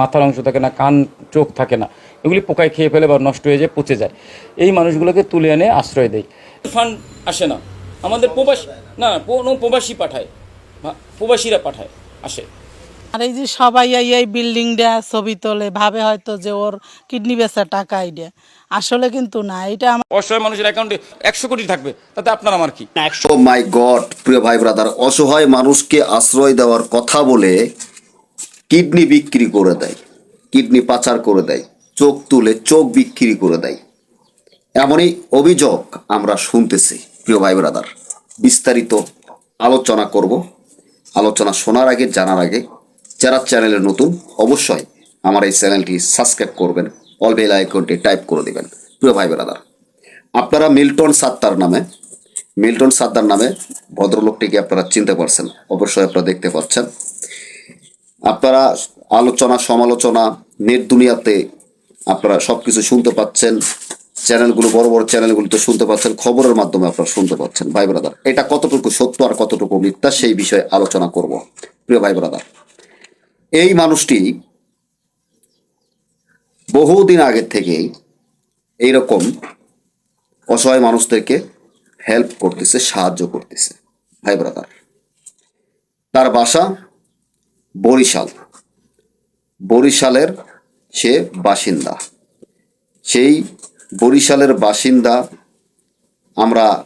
মাথার অংশ থাকে না কান চোখ থাকে না। এগুলি পোকায় খেয়ে ফেলে বা নষ্ট হয়ে যায় পচে যায়। এই মানুষগুলোকে তুলে এনে আশ্রয় দেয়। ফান্ড আসে না। আমাদের প্রবাসী না কোনো প্রবাসী পাঠায়। প্রবাসীরা পাঠায় আসে। আর এই যে সবাই এই এই বিল্ডিং দেয়া ছবি তোলে ভাবে হয়তো যে ওর কিডনি বেচার টাকা আইডিয়া। আসলে কিন্তু না এটা আমার অসহায় মানুষের অ্যাকাউন্টে একশো কোটি থাকবে তাতে আপনার আমার কি? একশো মাই গড প্রিয় ভাই ব্রাদার অসহায় মানুষকে আশ্রয় দেওয়ার কথা বলে কিডনি বিক্রি করে দেয়, কিডনি পাচার করে দেয়, চোখ তুলে চোখ বিক্রি করে দেয়। এমনই অভিযোগ আমরা শুনতেছি, প্রিয় ভাই ব্রাদার। বিস্তারিত আলোচনা করব। আলোচনা শোনার আগে, জানার আগে, যারা চ্যানেলে নতুন, অবশ্যই আমার এই চ্যানেলটি সাবস্ক্রাইব করবেন, অল বেল আইকনটি টাইপ করে দিবেন, প্রিয় ভাই ব্রাদার। আপনারা মিল্টন সাত্তার নামে, মিল্টন সাদ্দার নামে ভদ্রলোকটিকে আপনারা চিনতে পারছেন, অবশ্যই আপনারা দেখতে পাচ্ছেন। আপনারা আলোচনা, সমালোচনা, নেট দুনিয়াতে আপনারা সবকিছু শুনতে পাচ্ছেন। চ্যানেলগুলো, বড় বড় চ্যানেলগুলোতে শুনতে পাচ্ছেন। খবরের মাধ্যমে আপনারা শুনতে পাচ্ছেন। ভাই ব্রাদার, এটা কতটুকু সত্য আর কতটুকু মিথ্যা সেই বিষয়ে আলোচনা করব। প্রিয় ভাই ব্রাদার, এই মানুষটি বহুদিন আগে থেকেই এইরকম অসহায় মানুষদেরকে হেল্প করতেছে, সাহায্য করতেছে। ভাই ব্রাদার, তার বাসা বরিশাল। বরিশালের সে বাসিন্দা। সেই বরিশালের বাসিন্দা আমরা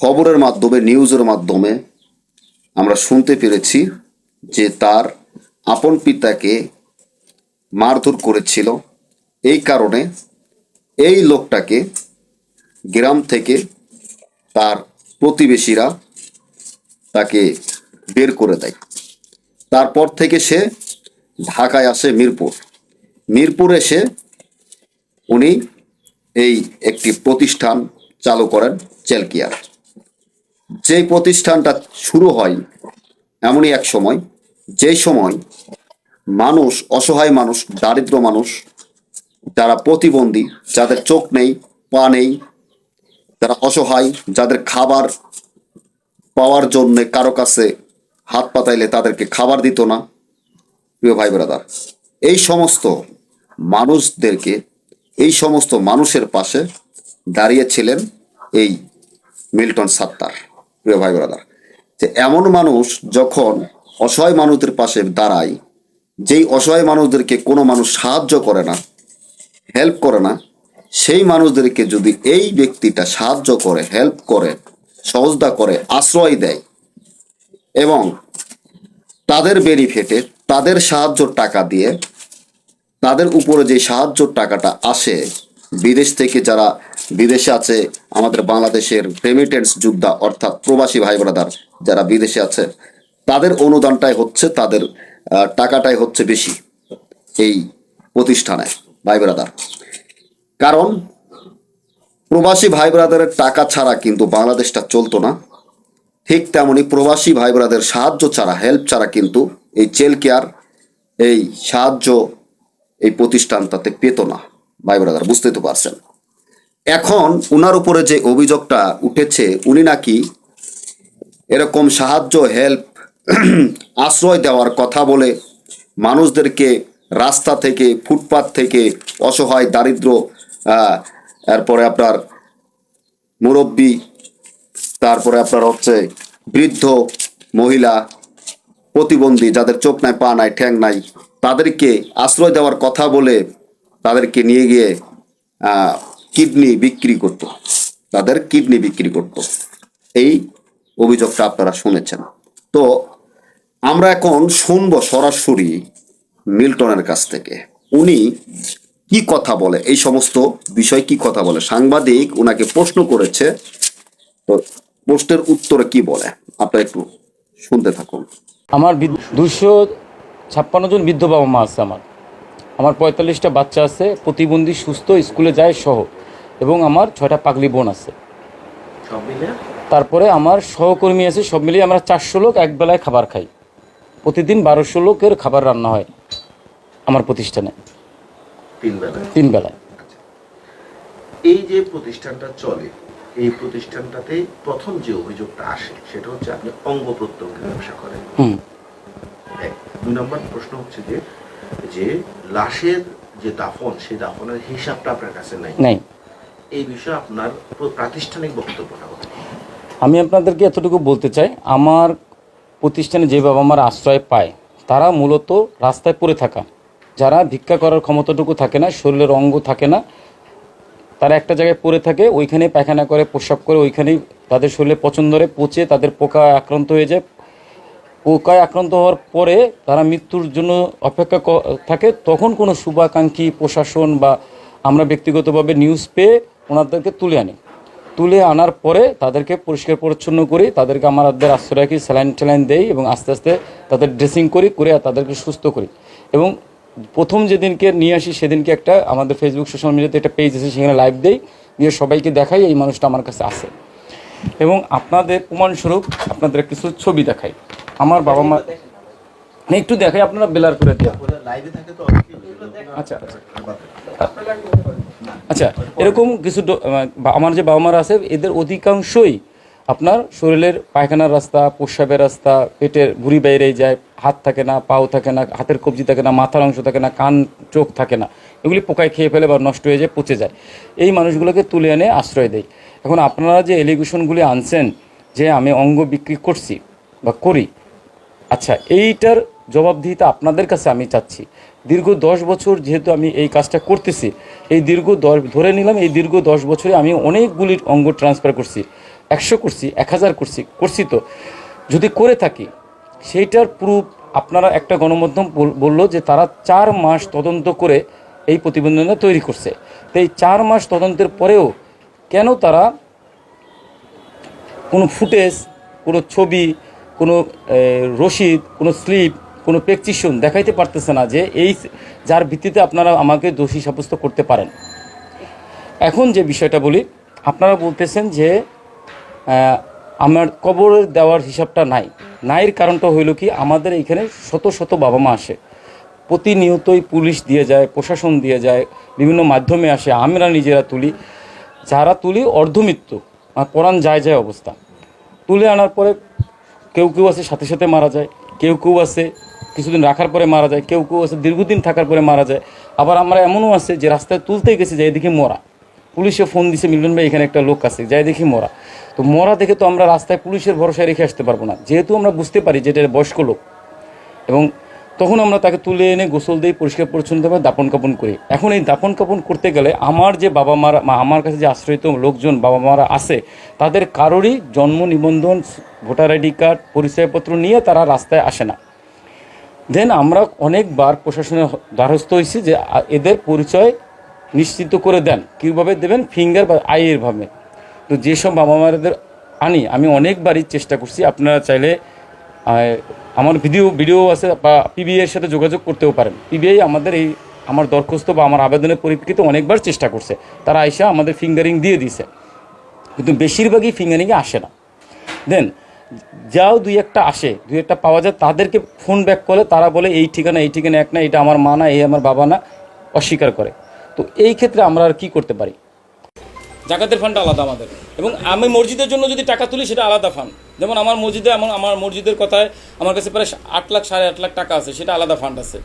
খবরের মাধ্যমে, নিউজের মাধ্যমে আমরা শুনতে পেরেছি যে তার আপন পিতাকে মারধর করেছিল। এই কারণে এই লোকটাকে গ্রাম থেকে তার প্রতিবেশীরা তাকে বের করে দেয়। তারপর থেকে সে ঢাকায় আসে মিরপুর। মিরপুর এসে উনি এই একটি প্রতিষ্ঠান চালু করেন, চেলকিয়ার। যেই প্রতিষ্ঠানটা শুরু হয় এমনই এক সময়, যেই সময় মানুষ, অসহায় মানুষ, দারিদ্র মানুষ, যারা প্রতিবন্ধী, যাদের চোখ নেই, পা নেই, যারা অসহায়, যাদের খাবার পাওয়ার জন্য কারও কাছে হাত পাতাইলে তাদেরকে খাবার দিত না, প্রিয় ভাই ব্রাদার। এই সমস্ত মানুষদেরকে, এই সমস্ত মানুষের পাশে দাঁড়িয়েছিলেন এই মিল্টন সাত্তার, প্রিয় ভাই ব্রাদার। যে এমন মানুষ যখন অসহায় মানুষদের পাশে দাঁড়ায়, যেই অসহায় মানুষদেরকে কোনো মানুষ সাহায্য করে না, হেল্প করে না, সেই মানুষদেরকে যদি এই ব্যক্তিটা সাহায্য করে, হেল্প করে সহজদা করে, আশ্রয় দেয় এবং তাদের বেনিফিটে তাদের সাহায্যর টাকা দিয়ে তাদের উপরে যে সাহায্যর টাকাটা আসে, বিদেশ থেকে যারা বিদেশে আছে, আমাদের বাংলাদেশের রেমিটেন্স যোদ্ধা অর্থাৎ প্রবাসী ভাই ব্রাদার যারা বিদেশে আছে, তাদের অনুদানটাই হচ্ছে তাদের টাকাটাই হচ্ছে বেশি এই প্রতিষ্ঠানে, ভাই ব্রাদার কারণ প্রবাসী ভাই ব্রাদারের টাকা ছাড়া কিন্তু বাংলাদেশটা চলতো না। ঠিক তেমনি প্রবাসী ভাই ব্রাদের সাহায্য ছাড়া হেল্প ছাড়া কিন্তু এই চেল কেয়ার এই সাহায্য এই প্রতিষ্ঠান তাতে পেত না ভাই ব্রাদার বুঝতে তো পারছেন। এখন উনার উপরে যে অভিযোগটা উঠেছে, উনি নাকি এরকম সাহায্য হেল্প আশ্রয় দেওয়ার কথা বলে মানুষদেরকে রাস্তা থেকে, ফুটপাত থেকে অসহায়, দারিদ্র এরপরে আপনার মুরব্বী তারপরে আপনার হচ্ছে বৃদ্ধ, মহিলা, প্রতিবন্ধী যাদের চোখ নাই, পা নাই, ঠ্যাং নাই, তাদেরকে আশ্রয় দেওয়ার কথা বলে তাদেরকে নিয়ে গিয়ে কিডনি বিক্রি করত। তাদের কিডনি বিক্রি করত। এই অভিযোগটা আপনারা শুনেছেন। তো আমরা এখন শুনব সরাসরি মিল্টনের কাছ থেকে। উনি কি কথা বলে? এই সমস্ত বিষয় কি কথা বলে? সাংবাদিক ওনাকে প্রশ্ন করেছে। তো প্রশ্নের উত্তরে কি বলে? আপনারা একটু শুনতে থাকুন। আমার দুশো ছাপ্পান্ন জন বৃদ্ধ বাবা মা আছে আমার। আমার পঁয়তাল্লিশটা বাচ্চা আছে প্রতিবন্ধী সুস্থ স্কুলে যায় সহ। এবং আমার ছয়টা পাগলি বোন আছে। তারপরে আমার সহকর্মী আছে সব মিলিয়ে আমরা চারশো লোক এক বেলায় খাবার খাই। প্রতিদিন বারোশো লোকের খাবার রান্না হয় আমার প্রতিষ্ঠানে। তিন তিন বেলায় এই যে প্রতিষ্ঠানটা চলে এই প্রতিষ্ঠানটাতে প্রথম যে অভিযোগটা আসে সেটা হচ্ছে আপনি অঙ্গ প্রত্যঙ্গের ব্যবসা করেন। দুই নম্বর প্রশ্ন হচ্ছে যে যে লাশের যে দাফন সেই দাফনের হিসাবটা আপনার কাছে নাই। নেই। এই বিষয়ে আপনার প্রাতিষ্ঠানিক বক্তব্যটা। আমি আপনাদেরকে এতটুকু বলতে চাই আমার প্রতিষ্ঠানে যে বাবা মারা আশ্রয় পায় তারা মূলত রাস্তায় পড়ে থাকা। যারা ভিক্ষা করার ক্ষমতাটুকু থাকে না শরীরের অঙ্গ থাকে না তারা একটা জায়গায় পড়ে থাকে, ওইখানে পায়খানা করে, প্রস্রাব করে, ওইখানেই তাদের শরীরে পছন্দরে পচে তাদের পোকা আক্রান্ত হয়ে যায়। পোকায় আক্রান্ত হওয়ার পরে তারা মৃত্যুর জন্য অপেক্ষা থাকে। তখন কোনো শুভাকাঙ্ক্ষী প্রশাসন বা আমরা ব্যক্তিগতভাবে নিউজ পেয়ে ওনাদেরকে তুলে আনি। তুলে আনার পরে তাদেরকে পরিষ্কার পরিচ্ছন্ন করি, তাদেরকে আমাদের আশ্রয় রাখি স্যালাইন ট্যালাইন দেই এবং আস্তে আস্তে তাদের ড্রেসিং করি, করে তাদেরকে সুস্থ করি। এবং প্রথম যেদিনকে নিয়ে আসি, সেদিনকে একটা আমাদের ফেসবুক সোশ্যাল মিডিয়াতে একটা পেজ আছে, সেখানে লাইভ দেই, দিয়ে সবাইকে দেখাই এই মানুষটা আমার কাছে আসে এবং আপনাদের প্রমাণস্বরূপ আপনাদের কিছু ছবি দেখাই। আমার বাবা মা একটু দেখাই, আপনারা বেলার করে দেন। আচ্ছা আচ্ছা। আচ্ছা এরকম কিছু আমার যে বাবা মারা আছে, এদের অধিকাংশই আপনার শরীরের পায়খানার রাস্তা, প্রস্রাবের রাস্তা, পেটের ভুঁড়ি বাইরে যায়, হাত থাকে না, পাও থাকে না, হাতের কবজি থাকে না, মাথার অংশ থাকে না, কান, চোখ থাকে না। এগুলি পোকায় খেয়ে ফেলে বা নষ্ট হয়ে যায়, পচে যায়। এই মানুষগুলোকে তুলে এনে আশ্রয় দেয়। এখন আপনারা যে এলিগেশনগুলি আনছেন, যে আমি অঙ্গ বিক্রি করছি বা করি আচ্ছা এইটার জবাবদিহিতা আপনাদের কাছে আমি চাচ্ছি। দীর্ঘ দশ বছর যেহেতু আমি এই কাজটা করতেছি, এই দীর্ঘ দশ, ধরে নিলাম এই দীর্ঘ দশ বছরে আমি অনেকগুলি অঙ্গ ট্রান্সফার করছি। একশো করছি এক হাজার করছি করছি তো যদি করে থাকি, সেইটার প্রুফ আপনারা একটা গণমাধ্যম বল- বলল যে তারা চার মাস তদন্ত করে এই প্রতিবেদনটা তৈরি করছে। তো এই চার মাস তদন্তের পরেও কেন তারা কোনো ফুটেজ, কোনো ছবি, কোনো রসিদ, কোনো স্লিপ, কোনো প্রেকচিশন দেখাইতে পারতেছে না যে এই যার ভিত্তিতে আপনারা আমাকে দোষী সাব্যস্ত করতে পারেন? এখন যে বিষয়টা বলি, আপনারা বলতেছেন যে আমার কবরের দেওয়ার হিসাবটা নাই। নাইয়ের কারণটা হইল কি, আমাদের এখানে শত শত বাবা মা আসে। প্রতিনিয়তই পুলিশ দিয়ে যায়, প্রশাসন দিয়ে যায়, বিভিন্ন মাধ্যমে আসে, আমরা নিজেরা তুলি। যারা তুলি, অর্ধমৃত্যু, আর পরাণ যায় যায় অবস্থা। তুলে আনার পরে কেউ কেউ আছে সাথে সাথে মারা যায়, কেউ কেউ আছে কিছুদিন রাখার পরে মারা যায়, কেউ কেউ আছে দীর্ঘদিন থাকার পরে মারা যায়। আবার আমরা এমনও আছে যে রাস্তায় তুলতে গেছে যাই এদিকে মরা। পুলিশে ফোন দিছে, মিলন ভাই, এখানে একটা লোক আছে, যাই দেখি মরা। তো মরা দেখে তো আমরা রাস্তায় পুলিশের ভরসায় রেখে আসতে পারব না। যেহেতু আমরা বুঝতে পারি যে এটা বয়স্ক লোক, এবং তখন আমরা তাকে তুলে এনে গোসল দিয়ে পরিষ্কার পরিচ্ছন্নভাবে দাপন কাপন করি। এখন এই দাপন কাপন করতে গেলে আমার যে বাবা মারা, মা- আমার কাছে যে আশ্রয়িত লোকজন, বাবা মারা আছে, তাদের কারোরই জন্ম নিবন্ধন, ভোটার আইডি কার্ড, পরিচয়পত্র নিয়ে তারা রাস্তায় আসে না। দেন আমরা অনেকবার প্রশাসনের দ্বারস্থ হয়েছি যে এদের পরিচয় নিশ্চিত করে দেন। কীভাবে দেবেন? ফিঙ্গার বা আইয়ের ভাবে। তো যেসব বাবা মায়েদের আনি, আমি অনেকবারই চেষ্টা করছি। আপনারা চাইলে আমার ভিডিও ভিডিও আছে বা পিবিআই এর সাথে যোগাযোগ করতেও পারেন। পিবিআই আমাদের এই, আমার দরখাস্ত বা আমার আবেদনের পরিপ্রেক্ষিতে অনেকবার চেষ্টা করছে। তারা আইসা আমাদের ফিঙ্গারিং দিয়ে দিছে কিন্তু বেশিরভাগই ফিঙ্গারিংয়ে আসে না। দেন যাও দুই একটা আসে, দুই একটা পাওয়া যায়, তাদেরকে ফোন ব্যাক করলে তারা বলে, এই ঠিকানা এই ঠিকানা এক না, এটা আমার মা না, এই আমার বাবা না। অস্বীকার করে। তো এই ক্ষেত্রে আমরা আর কি করতে পারি? জাকাতের ফান্ডটা আলাদা আমাদের। এবং আমি মসজিদের জন্য যদি টাকা তুলি সেটা আলাদা ফান্ড যেমন আমার মসজিদে এমন আমার মসজিদের কথায় আমার কাছে প্রায় আট লাখ সাড়ে আট লাখ টাকা আছে সেটা আলাদা ফান্ড আছে।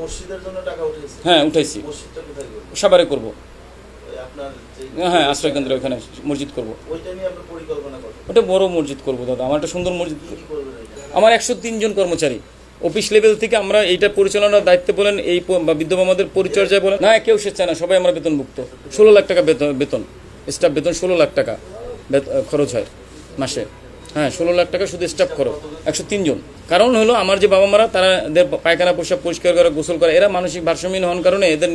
মসজিদের জন্য টাকা উঠেছে হ্যাঁ উঠাইছি। সাবারে করব? হ্যাঁ আশ্রয় কেন্দ্র ওখানে মসজিদ করব। ওইটা নিয়ে আপনার পরিকল্পনা করবেন ওটা বড় মসজিদ করব দাদা। আমার একটা সুন্দর মসজিদ আমার একশো তিনজন কর্মচারী। অফিস লেভেল থেকে আমরা এইটা পরিচালনার দায়িত্ব বলেন, এই বিদ্যমান আমাদের পরিচর্যায় বলেন, না, কেউ সে চায় না, সবাই আমরা বেতনভুক্ত। ষোলো লাখ টাকা বেতন বেতন স্টাফ বেতন ষোলো লাখ টাকা খরচ হয় মাসে। হ্যাঁ ষোলো লাখ টাকা শুধু স্টাফ খরচ, একশো তিনজন কারণ হলো, আমার যে বাবা মারা তারা পায়খানা, পোশাক পরিষ্কার করা, গোসল করা, এরা মানসিক ভারসাম্যহীন হওয়ার কারণে এদের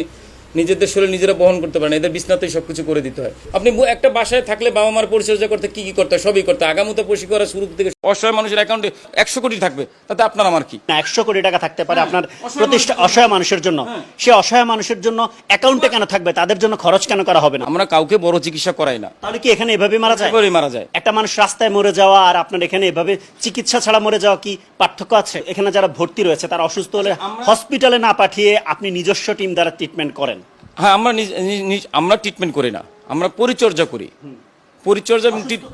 নিজেদের শরীর নিজেরা বহন করতে পারে না এদের বিছনাতেই সব কিছু করে দিতে হয়। আপনি একটা বাসায় থাকলে বাবা মার পরিচর্যা করতে কি কি করতে হয় সবই করতে হয়। আগামতে পরিষ্কার করা শুরু থেকে অসহায় মানুষের অ্যাকাউন্টে একশো কোটি থাকবে তাতে আপনার আমার কি? না একশো কোটি টাকা থাকতে পারে আপনার প্রতিষ্ঠা অসহায় মানুষের জন্য। সে অসহায় মানুষের জন্য অ্যাকাউন্টে কেন থাকবে? তাদের জন্য খরচ কেন করা হবে না? আমরা কাউকে বড় চিকিৎসা করাই না। তাহলে কি এখানে এভাবে মারা যায়? মারা যায়। একটা মানুষ রাস্তায় মরে যাওয়া আর আপনার এখানে এভাবে চিকিৎসা ছাড়া মরে যাওয়া কি পার্থক্য আছে? এখানে যারা ভর্তি রয়েছে তারা অসুস্থ হলে হসপিটালে না পাঠিয়ে আপনি নিজস্ব টিম দ্বারা ট্রিটমেন্ট করেন। হ্যাঁ আমরা আমরা ট্রিটমেন্ট করি না। আমরা পরিচর্যা করি। পরিচর্যা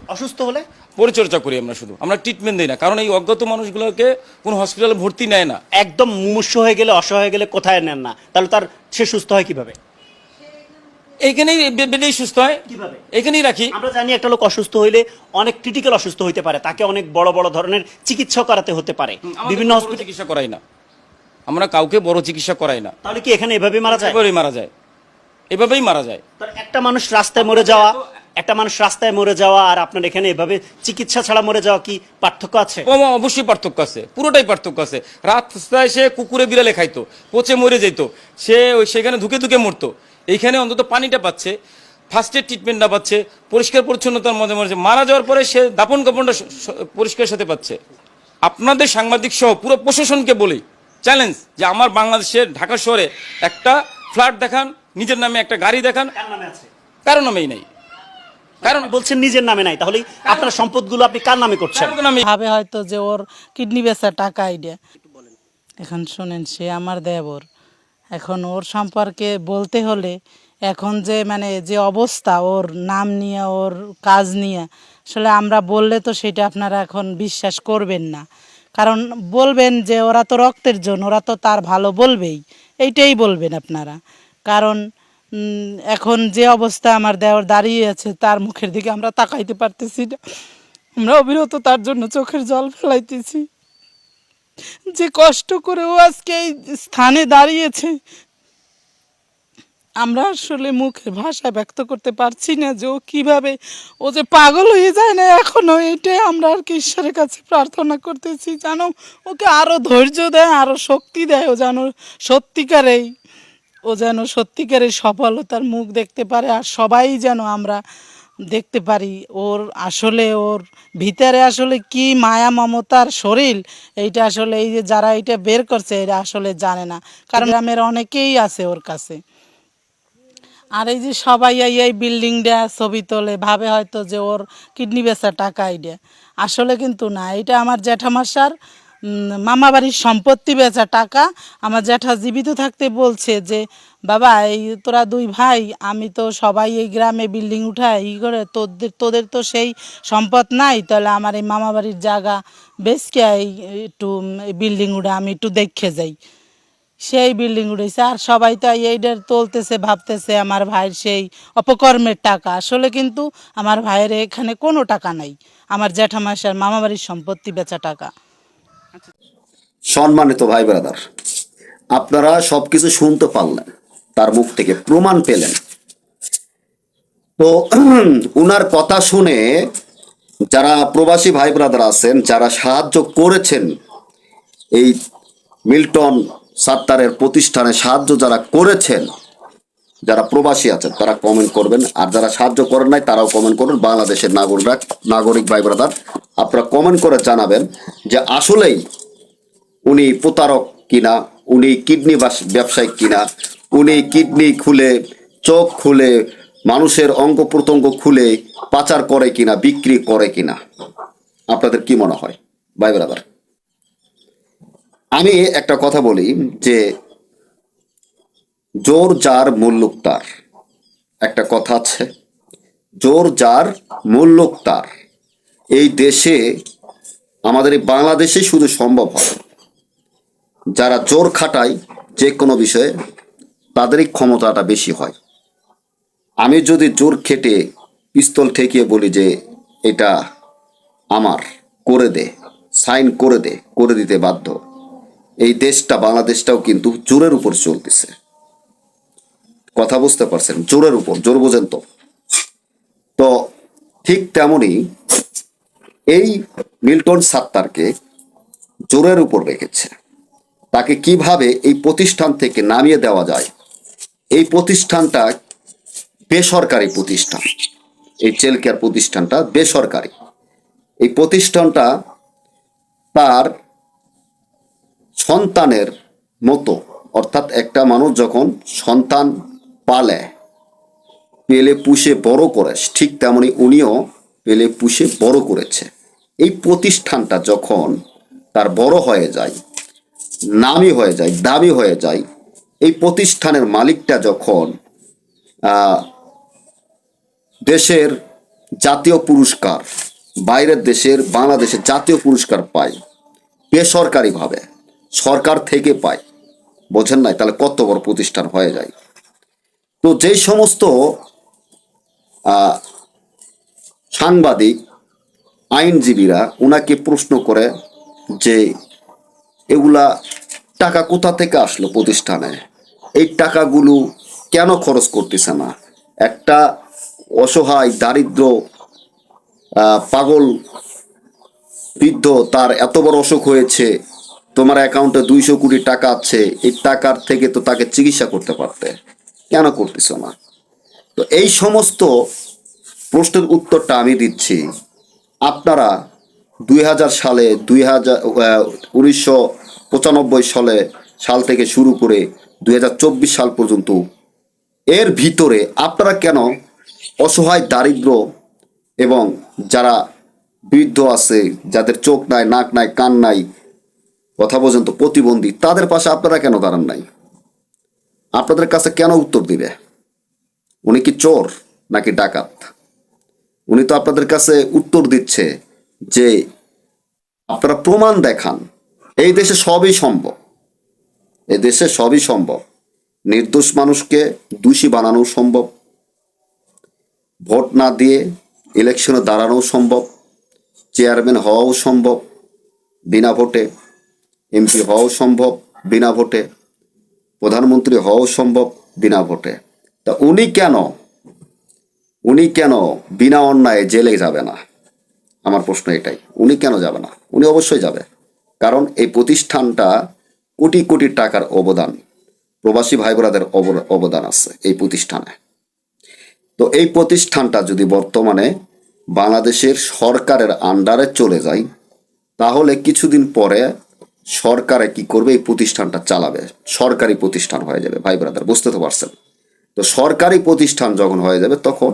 অসুস্থ হলে? পরিচর্যা করি আমরা শুধু। আমরা ট্রিটমেন্ট দিই না। কারণ এই অজ্ঞাত মানুষগুলোকে কোনো হসপিটালে ভর্তি নেয় না। একদম মুমূর্ষ হয়ে গেলে অসহায় হয়ে গেলে কোথায় নেন না? তাহলে তার সে সুস্থ হয় কীভাবে? এইখানেই বেডেই সুস্থ হয়। কীভাবে? এখানেই রাখি। আমরা জানি একটা লোক অসুস্থ হইলে অনেক ক্রিটিক্যাল অসুস্থ হইতে পারে। তাকে অনেক বড় বড় ধরনের চিকিৎসা করাতে হতে পারে। বিভিন্ন বিভিন্ন হসপিটাল চিকিৎসা করাই না। আমরা কাউকে বড় চিকিৎসা করাই না। তাহলে কি এখানে এভাবে মারা যায়? এভাবেই মারা যায়। এভাবেই মারা যায়। একটা মানুষ রাস্তায় মরে যাওয়া একটা মানুষ রাস্তায় মরে যাওয়া আর আপনার এখানে এভাবে চিকিৎসা ছাড়া মরে যাওয়া কি পার্থক্য আছে? ও, অবশ্যই পার্থক্য আছে। পুরোটাই পার্থক্য আছে। রাস্তায় সে কুকুরে বিড়ালে খাইতো পচে মরে যেত। সে ওই সেখানে ধুকে ধুকে মরতো। এইখানে অন্তত পানিটা পাচ্ছে ফার্স্ট এড ট্রিটমেন্টটা পাচ্ছে পরিষ্কার পরিচ্ছন্নতার মধ্যে মরে যাচ্ছে। মারা যাওয়ার পরে সে দাপন কাপনটা পরিষ্কার সাথে পাচ্ছে। আপনাদের সাংবাদিক সহ পুরো প্রশাসনকে বলি চ্যালেঞ্জ যে আমার বাংলাদেশের ঢাকা শহরে একটা ফ্ল্যাট দেখান নিজের নামে একটা গাড়ি দেখান। কার নামে কারও নামেই নাই। কারণ বলছেন নিজের নামে নাই তাহলে আপনার সম্পদগুলো আপনি কার নামে করছেন? কারও ভাবে হয়তো যে ওর কিডনি বেচা টাকা আইডিয়া। এখন শোনেন সে আমার দেবর। এখন ওর সম্পর্কে বলতে হলে এখন যে মানে যে অবস্থা ওর নাম নিয়ে ওর কাজ নিয়ে আসলে আমরা বললে তো সেটা আপনারা এখন বিশ্বাস করবেন না। কারণ বলবেন যে ওরা তো রক্তের জন্য ওরা তো তার ভালো বলবেই। এইটাই বলবেন আপনারা। কারণ এখন যে অবস্থা আমার দেওয়ার দাঁড়িয়ে আছে, তার মুখের দিকে আমরা তাকাইতে পারতেছি না। আমরা অবিরত তার জন্য চোখের জল ফেলাইতেছি। যে কষ্ট করে ও আজকে এই স্থানে দাঁড়িয়েছে আমরা আসলে মুখে ভাষা ব্যক্ত করতে পারছি না যে ও কীভাবে, ও যে পাগল হয়ে যায় না এখনও এটাই আমরা আর কি ঈশ্বরের কাছে প্রার্থনা করতেছি। যেন ওকে আরও ধৈর্য দেয় আরও শক্তি দেয়, ও যেন সত্যিকারেই, ও যেন সত্যিকারের সফলতার মুখ দেখতে পারে আর সবাই যেন আমরা দেখতে পারি। ওর আসলে, ওর ভিতরে আসলে কি মায়া, মমতার শরীর, এইটা আসলে এই যে যারা এটা বের করছে এটা আসলে জানে না। কারণ গ্রামের অনেকেই আছে ওর কাছে। আর এই যে সবাই এই এই বিল্ডিং দেয়া ছবি তোলে, ভাবে হয়তো যে ওর কিডনি বেচা টাকা আইডিয়া আসলে কিন্তু না এটা আমার জ্যাঠামশার মামা বাড়ির সম্পত্তি বেচা টাকা। আমার জ্যাঠা জীবিত থাকতে বলছে যে, বাবা, এই তোরা দুই ভাই, আমি তো সবাই এই গ্রামে বিল্ডিং উঠাই, ই করে তোদের তোদের তো সেই সম্পদ নাই, তাহলে আমার এই মামা বাড়ির জায়গা বেচকে, এই একটু বিল্ডিং উঠে আমি একটু দেখে যাই। সেই বিল্ডিং উঠেছে আর সবাই তো এইটার তুলতেছে ভাবতেছে আমার ভাইয়ের সেই অপকর্মের টাকা। আসলে কিন্তু আমার ভাইয়ের এখানে কোনো টাকা নাই। আমার জ্যাঠামাসার মামাবাড়ির সম্পত্তি বেচা টাকা। সম্মানিত ভাই ব্রাদার, আপনারা সবকিছু শুনতে পারলেন, তার মুখ থেকে প্রমাণ পেলেন। তো উনার কথা শুনে যারা প্রবাসী ভাই ব্রাদার আছেন, যারা সাহায্য করেছেন এই মিল্টন সাত্তারের প্রতিষ্ঠানে সাহায্য যারা করেছেন, যারা প্রবাসী আছেন, তারা কমেন্ট করবেন। আর যারা সাহায্য করেন নাই, তারাও কমেন্ট করবেন বাংলাদেশের নাগরিকরা, নাগরিক ভাই ব্রাদার আপনারা কমেন্ট করে জানাবেন যে আসলেই উনি প্রতারক কিনা, উনি কিডনি বাস- ব্যবসায়িক কিনা, উনি কিডনি খুলে, চোখ খুলে, মানুষের অঙ্গ প্রত্যঙ্গ খুলে পাচার করে কিনা, বিক্রি করে কিনা। আপনাদের কি মনে হয়? ভাই ব্রাদার আমি একটা কথা বলি যে জোর, যার মুল্লুক তার। একটা কথা আছে, জোর, যার মুল্লুক তার। এই দেশে, আমাদের এই বাংলাদেশে শুধু সম্ভব হয় যারা জোর খাটায় যে কোনো বিষয়ে, তাদেরই ক্ষমতাটা বেশি হয়। আমি যদি জোর খেটে পিস্তল ঠেকিয়ে বলি যে এটা আমার, করে দে, সাইন করে দে, করে দিতে বাধ্য এই দেশটা, বাংলাদেশটাও কিন্তু জোরের উপর চলতেছে। কথা বুঝতে পারছেন? জোরের উপর, জোর বোঝেন তো। তো ঠিক তেমনি এই মিল্টন সাত্তারকে জোরের উপর রেখেছে। তাকে কীভাবে এই প্রতিষ্ঠান থেকে নামিয়ে দেওয়া যায়? এই প্রতিষ্ঠানটা বেসরকারি প্রতিষ্ঠান। এই চেল কেয়ার প্রতিষ্ঠানটা বেসরকারি। এই প্রতিষ্ঠানটা তার সন্তানের মতো। অর্থাৎ একটা মানুষ যখন সন্তান পালে, পেলে পুষে বড় করে, ঠিক তেমনি উনিও পেলে পুষে বড় করেছে। এই প্রতিষ্ঠানটা যখন তার বড় হয়ে যায়, নামি হয়ে যায়, দামি হয়ে যায়, এই প্রতিষ্ঠানের মালিকটা যখন দেশের জাতীয় পুরস্কার, বাইরের দেশের, বাংলাদেশের জাতীয় পুরস্কার পায়, বেসরকারিভাবে সরকার থেকে পায়। বোঝেন নাই, তাহলে কত বড় প্রতিষ্ঠান হয়ে যায়। তো যেই সমস্ত সাংবাদিক, আইনজীবীরা ওনাকে প্রশ্ন করে যে, এগুলা টাকা কোথা থেকে আসলো প্রতিষ্ঠানে? এই টাকাগুলো কেন খরচ করতেছে না? একটা অসহায়, দারিদ্র পাগল বৃদ্ধ তার এত বড় অসুখ হয়েছে তোমার অ্যাকাউন্টে দুইশো কোটি টাকা আছে, এই টাকার থেকে তো তাকে চিকিৎসা করতে পারতে। কেন করতেছ না? তো এই সমস্ত প্রশ্নের উত্তরটা আমি দিচ্ছি। আপনারা দুই হাজার সালে, দুই হাজার উনিশশো পঁচানব্বই সালে, সাল থেকে শুরু করে দুই হাজার চব্বিশ সাল পর্যন্ত এর ভিতরে আপনারা কেন অসহায়, দারিদ্র এবং যারা বৃদ্ধ আছে, যাদের চোখ নাই, নাক নাই, কান নাই কথা পর্যন্ত প্রতিবন্ধী, তাদের পাশে আপনারা কেন দাঁড়ান নাই? আপনাদের কাছে কেন উত্তর দিবে? উনি কি চোর নাকি ডাকাত? উনি তো আপনাদের কাছে উত্তর দিচ্ছে যে আপনারা প্রমাণ দেখান। এই দেশে সবই সম্ভব। এই দেশে সবই সম্ভব। নির্দোষ মানুষকে দোষী বানানো সম্ভব। ভোট না দিয়ে ইলেকশনে দাঁড়ানো সম্ভব। চেয়ারম্যান হওয়াও সম্ভব। বিনা ভোটে এমপি হওয়াও সম্ভব, বিনা ভোটে, প্রধানমন্ত্রী হওয়াও সম্ভব, বিনা ভোটে। তা উনি কেন? উনি কেন বিনা অন্যায় জেলে যাবে না? আমার প্রশ্ন এটাই, উনি কেন যাবে না? উনি অবশ্যই যাবে। কারণ এই প্রতিষ্ঠানটা কোটি কোটি টাকার অবদান, প্রবাসী ভাই বোনাদের অব- অবদান আছে এই প্রতিষ্ঠানে। তো এই প্রতিষ্ঠানটা যদি বর্তমানে বাংলাদেশের সরকারের আন্ডারে চলে যায়, তাহলে কিছুদিন পরে সরকারে কি করবে? এই প্রতিষ্ঠানটা চালাবে। সরকারি প্রতিষ্ঠান হয়ে যাবে। ভাই ব্রাদার বুঝতে তো পারছেন। তো সরকারি প্রতিষ্ঠান যখন হয়ে যাবে, তখন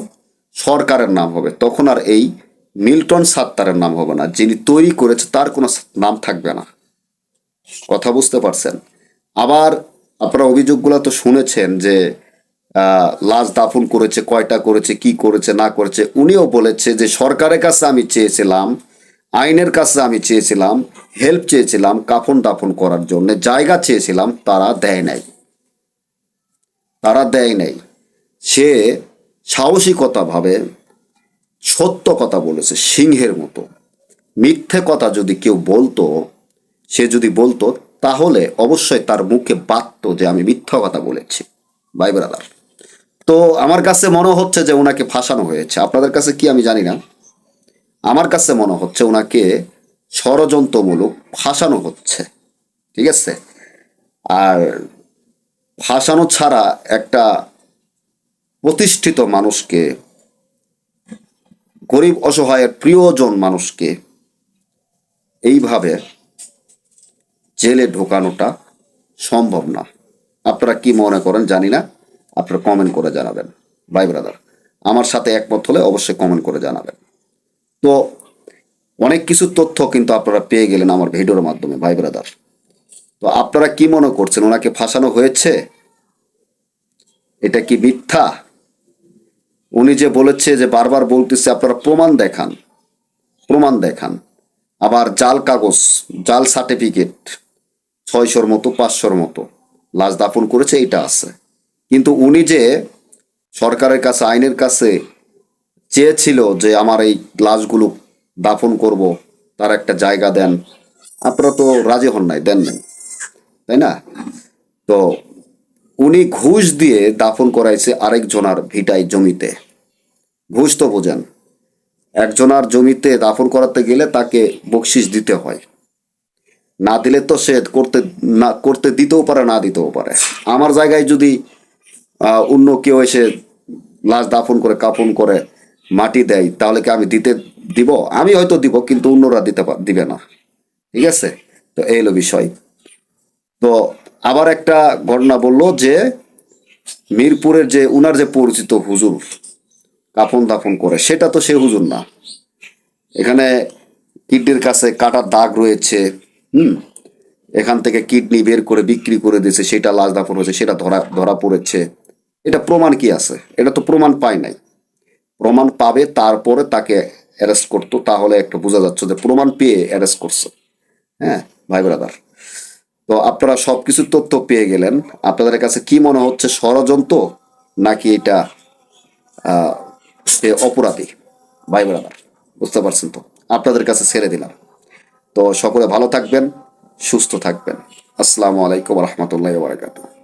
সরকারের নাম হবে। তখন আর এই মিল্টন সাত্তারের নাম হবে না। যিনি তৈরি করেছে, তার কোনো নাম থাকবে না। কথা বুঝতে পারছেন? আবার আপনারা অভিযোগগুলো তো শুনেছেন যে লাশ দাফন করেছে, কয়টা করেছে, কি করেছে, না করেছে। উনিও বলেছে যে, সরকারের কাছে আমি চেয়েছিলাম আইনের কাছে আমি চেয়েছিলাম হেল্প চেয়েছিলাম কাফন দাফন করার জন্য, জায়গা চেয়েছিলাম, তারা দেয় নাই। তারা দেয় নাই। সে সাহসিকতাভাবে সত্য কথা বলেছে, সিংহের মতো। মিথ্যে কথা যদি কেউ বলতো, সে যদি বলতো, তাহলে অবশ্যই তার মুখে বাঁধত যে আমি মিথ্যা কথা বলেছি। ভাই ব্রাদার, তো আমার কাছে মনে হচ্ছে যে ওনাকে ফাঁসানো হয়েছে। আপনাদের কাছে কি আমি জানি না। আমার কাছে মনে হচ্ছে ওনাকে ষড়যন্ত্রমূলক ফাঁসানো হচ্ছে। ঠিক আছে? আর ফাঁসানো ছাড়া একটা প্রতিষ্ঠিত মানুষকে, গরিব, অসহায়ের প্রিয়জন মানুষকে এইভাবে জেলে ঢোকানোটা সম্ভব না। আপনারা কি মনে করেন জানি না, আপনারা কমেন্ট করে জানাবেন। ভাই ব্রাদার আমার সাথে একমত হলে অবশ্যই কমেন্ট করে জানাবেন। তো অনেক কিছু তথ্য কিন্তু আপনারা পেয়ে গেলেন আমার ভিডিওর মাধ্যমে, ভাই ব্রাদার তো আপনারা কি মনে করছেন, ওনাকে ফাঁসানো হয়েছে? এটা কি মিথ্যা? উনি যে বলেছে যে বারবার বলতেছে, আপনারা প্রমাণ দেখান প্রমাণ দেখান। আবার জাল কাগজ, জাল সার্টিফিকেট, ছয়শোর মতো, পাঁচশোর মতো, লাশ দাপন করেছে এটা আছে। কিন্তু উনি যে সরকারের কাছে, আইনের কাছে চেয়েছিল যে আমার এই লাশগুলো দাফন করব, তার একটা জায়গা দেন। আপনারা তো রাজি হন নাই, দেন নাই। তাই না? তো উনি ঘুষ দিয়ে দাফন করাইছে আরেকজনার ভিটায় জমিতে। ঘুষ তো বোঝেন, একজনার জমিতে দাফন করাতে গেলে তাকে বকশিস দিতে হয়। না দিলে তো সে করতে, না, করতে দিতেও পারে, না দিতেও পারে। আমার জায়গায় যদি অন্য কেউ এসে লাশ দাফন করে কাপন করে মাটি দেয়, তাহলে কি আমি দিতে দিব? আমি হয়তো দিব, কিন্তু অন্যরা দিতে দিবে না। ঠিক আছে? তো এই হলো বিষয়। তো আবার একটা ঘটনা বলল যে, মিরপুরের যে, উনার যে পরিচিত হুজুর, কাফন দাফন করে, সেটা তো সে হুজুর না। এখানে কিডনির কাছে কাটার দাগ রয়েছে, হুম? এখান থেকে কিডনি বের করে বিক্রি করে দিয়েছে, সেটা লাশ দাফন হয়েছে, সেটা ধরা ধরা পড়েছে। এটা প্রমাণ কি আছে? এটা তো প্রমাণ পায় নাই। প্রমাণ পাবে, তারপরে তাকে অ্যারেস্ট করতো। তাহলে একটু বোঝা যাচ্ছে যে প্রমাণ পেয়ে অ্যারেস্ট করছে। হ্যাঁ ভাই ব্রাদার তো আপনারা সব সবকিছু তথ্য পেয়ে গেলেন। আপনাদের কাছে কি মনে হচ্ছে, ষড়যন্ত্র নাকি এটা সে অপরাধী? ভাই ব্রাদার বুঝতে পারছেন তো? আপনাদের কাছে ছেড়ে দিলাম। তো সকলে ভালো থাকবেন, সুস্থ থাকবেন। আসসালামু আলাইকুম রহমতুল্লাহ বারাকাতুহ।